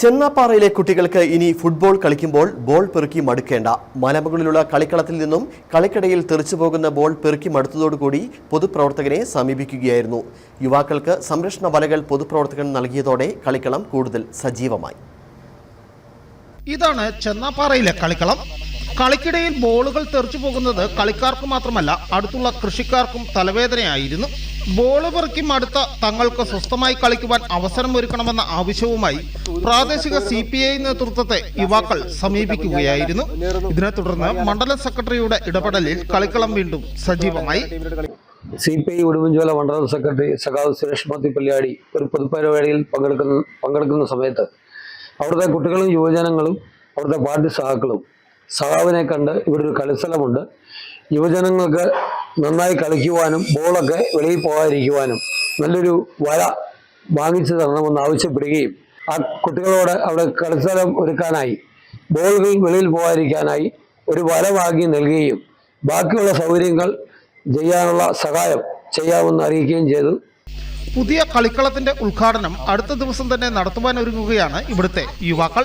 ചെന്നാപ്പാറയിലെ കുട്ടികൾക്ക് ഇനി ഫുട്ബോൾ കളിക്കുമ്പോൾ ബോൾ പെറുക്കി മടുക്കേണ്ട. മലമുകളിലുള്ള കളിക്കളത്തിൽ നിന്നും കളിക്കിടയിൽ തെറിച്ചു പോകുന്ന ബോൾ പെറുക്കി മടുത്തതോടുകൂടി പൊതുപ്രവർത്തകനെ സമീപിക്കുകയായിരുന്നു. യുവാക്കൾക്ക് സംരക്ഷണ വലകൾ പൊതുപ്രവർത്തകൻ നൽകിയതോടെ കളിക്കളം കൂടുതൽ സജീവമായി. ഇതാണ് ചെന്നാപ്പാറയിലെ കളിക്കളം. കളിക്കിടയിൽ ബോളുകൾ തെറിച്ചു പോകുന്നത് കളിക്കാർക്ക് മാത്രമല്ല അടുത്തുള്ള കൃഷിക്കാർക്കും തലവേദനയായിരുന്നു. ബോൾ പെറുക്കി മടുത്ത തങ്ങൾക്ക് സ്വസ്ഥമായി കളിക്കുവാൻ അവസരം ഒരുക്കണമെന്ന ആവശ്യവുമായി പ്രാദേശിക സി പി ഐ നേതൃത്വത്തെ യുവാക്കൾ സമീപിക്കുകയായിരുന്നു. ഇതിനെ തുടർന്ന് മണ്ഡലം സെക്രട്ടറിയുടെ ഇടപെടലിൽ കളിക്കളം വീണ്ടും സജീവമായി. സി പി ഐ ഉടുമ്പൻചോല മണ്ഡലം സെക്രട്ടറി സഖാവ് സുരേഷ് മത്തി പള്ളിയാടി ഒരു പൊതുപരിപാടിയിൽ പങ്കെടുക്കുന്ന പങ്കെടുക്കുന്ന സമയത്ത് അവിടുത്തെ കുട്ടികളും യുവജനങ്ങളും അവിടുത്തെ പാർട്ടി സഹാക്കളും സഖാവിനെ കണ്ട് ഇവിടെ ഒരു കളിസ്ഥലമുണ്ട്. യുവജനങ്ങൾക്ക് നന്നായി കളിക്കുവാനും ബോളൊക്കെ വെളിയിൽ പോകാതിരിക്കുവാനും നല്ലൊരു വല വാങ്ങിച്ചു തരണമെന്ന് ആവശ്യപ്പെടുകയും ആ കുട്ടികളോട് അവിടെ കളിസ്ഥലം ഒരുക്കാനായി ബോളുകൾ വെളിയിൽ പോകാതിരിക്കാനായി ഒരു വല വാങ്ങി നൽകുകയും ബാക്കിയുള്ള സൗകര്യങ്ങൾ ചെയ്യാനുള്ള സഹായം ചെയ്യാമെന്ന് അറിയിക്കുകയും ചെയ്തു. പുതിയ കളിക്കളത്തിന്റെ ഉദ്ഘാടനം അടുത്ത ദിവസം തന്നെ നടത്തുവാനൊരുങ്ങുകയാണ് ഇവിടുത്തെ യുവാക്കൾ.